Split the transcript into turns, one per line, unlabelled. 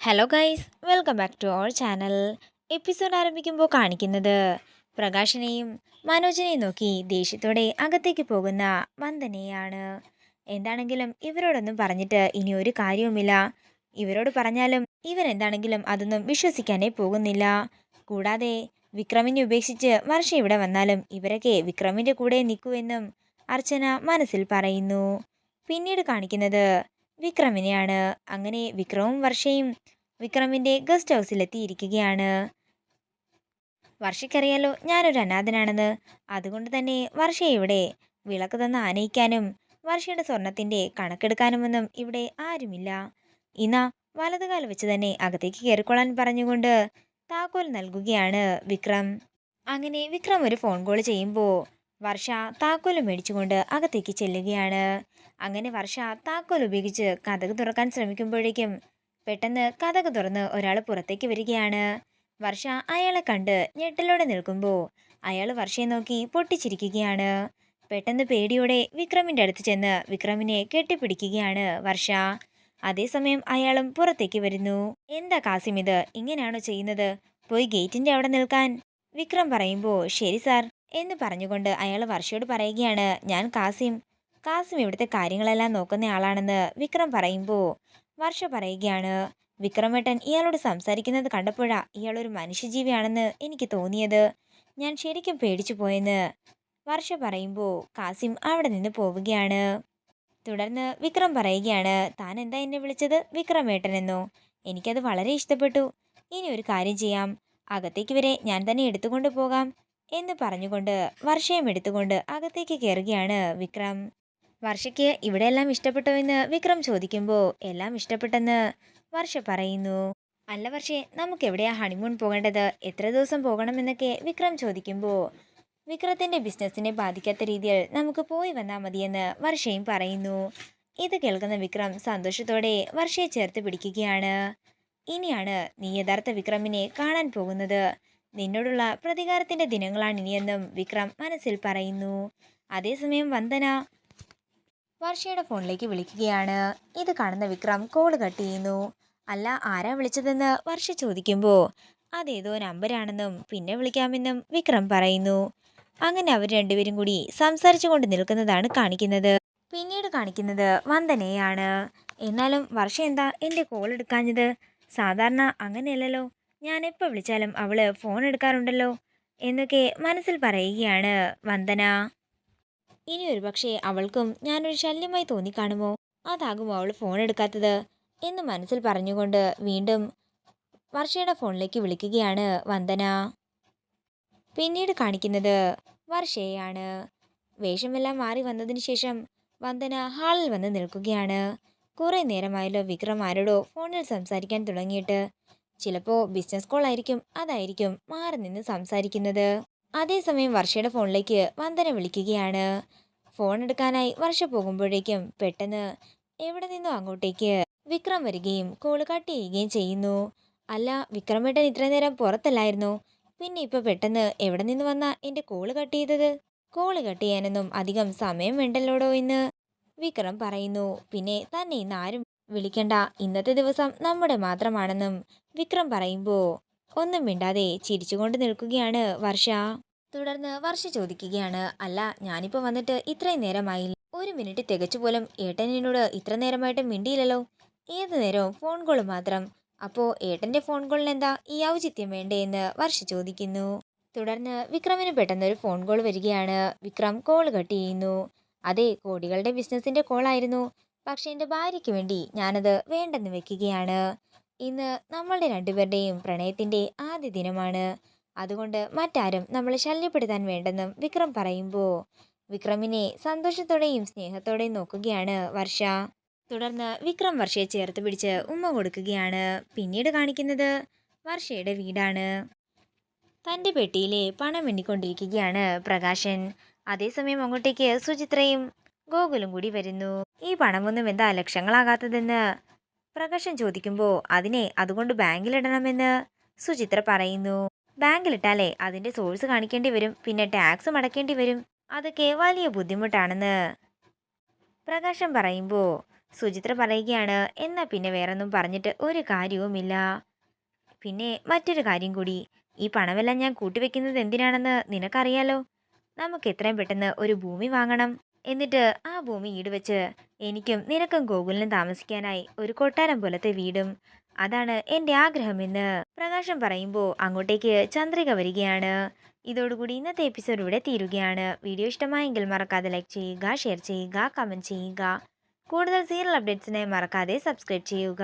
Hello guys welcome back to our channel episode ആരംഭിക്കുമ്പോൾ കാണിക്കുന്നത് പ്രകാശിനെയും മനോജിനെയും നോക്കി ദേഷ്യത്തോടെ അകത്തേക്ക് പോകുന്ന വന്ദനയാണ്. എന്താണെങ്കിലും ഇവരോടൊന്നും പറഞ്ഞിട്ട് ഇനി ഒരു കാര്യവുമില്ല. ഇവരോട് പറഞ്ഞാലും ഇവൻ എന്താണെങ്കിലും അതൊന്നും വിശ്വസിക്കാനേ പോകുന്നില്ല. കൂടാതെ വിക്രമിനെ ഉപേക്ഷിച്ച് വർഷ ഇവിടെ വന്നാലും ഇവരൊക്കെ വിക്രമിന്റെ കൂടെ നിൽക്കുമെന്നും അർച്ചന മനസ്സിൽ പറയുന്നു. പിന്നീട് കാണിക്കുന്നത് വിക്രമിനെയാണ്. അങ്ങനെ വിക്രമും വർഷയും വിക്രമിന്റെ ഗസ്റ്റ് ഹൗസിലെത്തിയിരിക്കുകയാണ്. വർഷയ്ക്കറിയാലോ ഞാനൊരു അനാഥനാണെന്ന്. അതുകൊണ്ട് തന്നെ വർഷ ഇവിടെ വിളക്ക് തന്ന് ആനയിക്കാനും വർഷയുടെ സ്വർണത്തിന്റെ കണക്കെടുക്കാനുമൊന്നും ഇവിടെ ആരുമില്ല. ഇന്നാ വലതുകാൽ വെച്ച് തന്നെ അകത്തേക്ക് കയറിക്കൊള്ളാൻ പറഞ്ഞുകൊണ്ട് താക്കോൽ നൽകുകയാണ് വിക്രം. അങ്ങനെ വിക്രം ഒരു ഫോൺ കോൾ ചെയ്യുമ്പോൾ വർഷ താക്കോൽ മേടിച്ചുകൊണ്ട് അകത്തേക്ക് ചെല്ലുകയാണ്. അങ്ങനെ വർഷ താക്കോൽ ഉപയോഗിച്ച് കഥക് തുറക്കാൻ ശ്രമിക്കുമ്പോഴേക്കും പെട്ടെന്ന് കഥക് തുറന്ന് ഒരാൾ പുറത്തേക്ക് വരികയാണ്. വർഷ അയാളെ കണ്ട് ഞെട്ടലോടെ നിൽക്കുമ്പോൾ അയാൾ വർഷയെ നോക്കി പൊട്ടിച്ചിരിക്കുകയാണ്. പെട്ടെന്ന് പേടിയോടെ വിക്രമിന്റെ അടുത്ത് ചെന്ന് വിക്രമിനെ കെട്ടിപ്പിടിക്കുകയാണ് വർഷ. അതേസമയം അയാളും പുറത്തേക്ക് വരുന്നു. എന്താ കാസിം ഇത്? ഇങ്ങനെയാണോ ചെയ്യുന്നത്? പോയി ഗേറ്റിന്റെ അവിടെ നിൽക്കാൻ. വിക്രം പറയുമ്പോൾ ശരി സാർ എന്ന് പറഞ്ഞുകൊണ്ട് അയാൾ വർഷയോട് പറയുകയാണ് ഞാൻ കാസിം കാസിം ഇവിടുത്തെ കാര്യങ്ങളെല്ലാം നോക്കുന്ന ആളാണെന്ന് വിക്രം പറയുമ്പോൾ വർഷ പറയുകയാണ് വിക്രമേട്ടൻ ഇയാളോട് സംസാരിക്കുന്നത് കണ്ടപ്പോഴാ ഇയാളൊരു മനുഷ്യജീവിയാണെന്ന് എനിക്ക് തോന്നിയത്. ഞാൻ ശരിക്കും പേടിച്ചു പോയെന്ന് വർഷ പറയുമ്പോൾ കാസിം അവിടെ നിന്ന് പോവുകയാണ്. തുടർന്ന് വിക്രം പറയുകയാണ് താൻ എന്താ എന്നെ വിളിച്ചത്? വിക്രമേട്ടനെന്നോ എനിക്കത് വളരെ ഇഷ്ടപ്പെട്ടു. ഇനി ഒരു കാര്യം ചെയ്യാം. അകത്തേക്ക് വരെ ഞാൻ തന്നെ എടുത്തുകൊണ്ട് പോകാം. എന്ന് പറഞ്ഞുകൊണ്ട് വർഷയും എടുത്തുകൊണ്ട് അകത്തേക്ക് കയറുകയാണ് വിക്രം. വർഷയ്ക്ക് ഇഷ്ടപ്പെട്ടോ എന്ന് വിക്രം ചോദിക്കുമ്പോൾ എല്ലാം ഇഷ്ടപ്പെട്ടെന്ന് വർഷ പറയുന്നു. അല്ല വർഷേ നമുക്ക് എവിടെയാ ഹണിമൂൺ പോകേണ്ടത്? എത്ര ദിവസം പോകണമെന്നൊക്കെ വിക്രം ചോദിക്കുമ്പോൾ വിക്രത്തിന്റെ ബിസിനസ്സിനെ ബാധിക്കാത്ത രീതിയിൽ നമുക്ക് പോയി വന്നാൽ മതിയെന്ന് വർഷയും പറയുന്നു. ഇത് കേൾക്കുന്ന വിക്രം സന്തോഷത്തോടെ വർഷയെ ചേർത്ത് പിടിക്കുകയാണ്. ഇനിയാണ് നീ യഥാർത്ഥ വിക്രമിനെ കാണാൻ പോകുന്നത്. നിന്നോടുള്ള പ്രതികാരത്തിന്റെ ദിനങ്ങളാണ് ഇനിയെന്നും വിക്രം മനസ്സിൽ പറയുന്നു. അതേസമയം വന്ദന വർഷയുടെ ഫോണിലേക്ക് വിളിക്കുകയാണ്. ഇത് കാണുന്ന വിക്രം കോൾ കട്ട് ചെയ്യുന്നു. അല്ല ആരാ വിളിച്ചതെന്ന് വർഷ ചോദിക്കുമ്പോൾ അതേതോ നമ്പരാണെന്നും പിന്നെ വിളിക്കാമെന്നും വിക്രം പറയുന്നു. അങ്ങനെ അവർ രണ്ടുപേരും കൂടി സംസാരിച്ചു കൊണ്ട് നിൽക്കുന്നതാണ് കാണിക്കുന്നത്. പിന്നീട് കാണിക്കുന്നത് വന്ദനയാണ് എന്നാലും വർഷ എന്താ എന്റെ കോൾ എടുക്കാഞ്ഞത്? സാധാരണ അങ്ങനെയല്ലല്ലോ. ഞാൻ എപ്പോൾ വിളിച്ചാലും അവൾ ഫോൺ എടുക്കാറുണ്ടല്ലോ എന്നൊക്കെ മനസ്സിൽ പറയുകയാണ് വന്ദന. ഇനി ഒരു പക്ഷേ അവൾക്കും ഞാനൊരു ശല്യമായി തോന്നിക്കാണുമോ? അതാകുമോ അവൾ ഫോൺ എടുക്കാത്തത് എന്ന് മനസ്സിൽ പറഞ്ഞുകൊണ്ട് വീണ്ടും വർഷയുടെ ഫോണിലേക്ക് വിളിക്കുകയാണ് വന്ദന. പിന്നീട് കാണിക്കുന്നത് വർഷയെയാണ്. വേഷമെല്ലാം മാറി വന്നതിന് ശേഷം വന്ദന ഹാളിൽ വന്ന് നിൽക്കുകയാണ്. കുറേ നേരമായല്ലോ വിക്രം ആരോടോ ഫോണിൽ സംസാരിക്കാൻ തുടങ്ങിയിട്ട്. ചിലപ്പോൾ ബിസിനസ് കോൾ ആയിരിക്കും. അതായിരിക്കും മാറി നിന്ന് സംസാരിക്കുന്നത്. അതേസമയം വർഷയുടെ ഫോണിലേക്ക് വന്ദന വിളിക്കുകയാണ്. ഫോൺ എടുക്കാനായി വർഷ പോകുമ്പോഴേക്കും പെട്ടെന്ന് എവിടെ നിന്നോ അങ്ങോട്ടേക്ക് വിക്രം വരികയും കോൾ കട്ട് ചെയ്യുകയും ചെയ്യുന്നു. അല്ല വിക്രമേട്ടൻ ഇത്ര നേരം പുറത്തല്ലായിരുന്നു? പിന്നെ ഇപ്പൊ പെട്ടെന്ന് എവിടെ നിന്ന് വന്ന എന്റെ കോൾ കട്ട് ചെയ്തത്? കോൾ കട്ട് ചെയ്യാനൊന്നും അധികം സമയം വേണ്ടല്ലോടോ എന്ന് വിക്രം പറയുന്നു. പിന്നെ തന്നെ ഇന്ന് ആരും വിളിക്കണ്ട. ഇന്നത്തെ ദിവസം നമ്മുടെ മാത്രമാണെന്നും വിക്രം പറയുമ്പോൾ ഒന്നും മിണ്ടാതെ ചിരിച്ചുകൊണ്ട് നിൽക്കുകയാണ് വർഷ. തുടർന്ന് വർഷ ചോദിക്കുകയാണ് അല്ല ഞാനിപ്പോൾ വന്നിട്ട് ഇത്രയും നേരമായി. ഒരു മിനിറ്റ് തികച്ചു പോലും ഏട്ടൻ എന്നോട് ഇത്ര നേരമായിട്ട് മിണ്ടിയില്ലല്ലോ. ഏത് നേരവും ഫോൺ കോൾ മാത്രം. അപ്പോൾ ഏട്ടന്റെ ഫോൺ കോളിനെന്താ ഈ ഔചിത്യം വേണ്ടേ എന്ന് വർഷ ചോദിക്കുന്നു. തുടർന്ന് വിക്രമിന് പെട്ടെന്ന് ഒരു ഫോൺ കോൾ വരികയാണ്. വിക്രം കോൾ കട്ട് ചെയ്യുന്നു. അതെ കോടികളുടെ ബിസിനസിന്റെ കോളായിരുന്നു പക്ഷെ എന്റെ ഭാര്യയ്ക്ക് വേണ്ടി ഞാനത് വേണ്ടെന്ന് വെക്കുകയാണ്. ഇന്ന് നമ്മളുടെ രണ്ടുപേരുടെയും പ്രണയത്തിന്റെ ആദ്യ ദിനമാണ്. അതുകൊണ്ട് മറ്റാരും നമ്മളെ ശല്യപ്പെടുത്താൻ വേണ്ടെന്നും വിക്രം പറയുമ്പോൾ വിക്രമിനെ സന്തോഷത്തോടെയും സ്നേഹത്തോടെയും നോക്കുകയാണ് വർഷ. തുടർന്ന് വിക്രം വർഷയെ ചേർത്ത് പിടിച്ച് ഉമ്മ കൊടുക്കുകയാണ്. പിന്നീട് കാണിക്കുന്നത് വർഷയുടെ വീടാണ്. തന്റെ പെട്ടിയിലെ പണം എണ്ണിക്കൊണ്ടിരിക്കുകയാണ് പ്രകാശൻ. അതേസമയം അങ്ങോട്ടേക്ക് സുചിത്രയും ഗോകുലും കൂടി വരുന്നു. ഈ പണമൊന്നും എന്താ ലക്ഷങ്ങളാകാത്തതെന്ന്? പ്രകാശൻ ചോദിക്കുമ്പോൾ അതിനെ അതുകൊണ്ട് ബാങ്കിലിടണമെന്ന് സുചിത്ര പറയുന്നു. ബാങ്കിലിട്ടാലേ അതിന്റെ സോഴ്സ് കാണിക്കേണ്ടി വരും പിന്നെ ടാക്സും അടക്കേണ്ടി വരും. അത് കേവാലിയ ബുദ്ധിമുട്ടാണെന്ന് പ്രകാശം പറയുമ്പോൾ സുചിത്ര പറയുകയാണ്. എന്നാൽ പിന്നെ വേറൊന്നും പറഞ്ഞിട്ട് ഒരു കാര്യവുമില്ല. പിന്നെ മറ്റൊരു കാര്യം കൂടി. ഈ പണമെല്ലാം ഞാൻ കൂട്ടിവെക്കുന്നത് എന്തിനാണെന്ന് നിനക്കറിയാലോ? നമുക്ക് എത്രയും പെട്ടെന്ന് ഒരു ഭൂമി വാങ്ങണം. എന്നിട്ട് ആ ഭൂമി ഈട് വെച്ച് എനിക്കും നിനക്കും ഗോകുലിനും താമസിക്കാനായി ഒരു കൊട്ടാരം പോലത്തെ വീടും. അതാണ് എന്റെ ആഗ്രഹമെന്ന് പ്രകാശം പറയുമ്പോൾ അങ്ങോട്ടേക്ക് ചന്ദ്രിക വരികയാണ്. ഇതോടുകൂടി ഇന്നത്തെ എപ്പിസോഡ് ഇവിടെ തീരുകയാണ്. വീഡിയോ ഇഷ്ടമായെങ്കിൽ മറക്കാതെ ലൈക്ക് ചെയ്യുക ഷെയർ ചെയ്യുക കമന്റ് ചെയ്യുക. കൂടുതൽ സീരിയൽ അപ്ഡേറ്റ്സിനായി മറക്കാതെ സബ്സ്ക്രൈബ് ചെയ്യുക.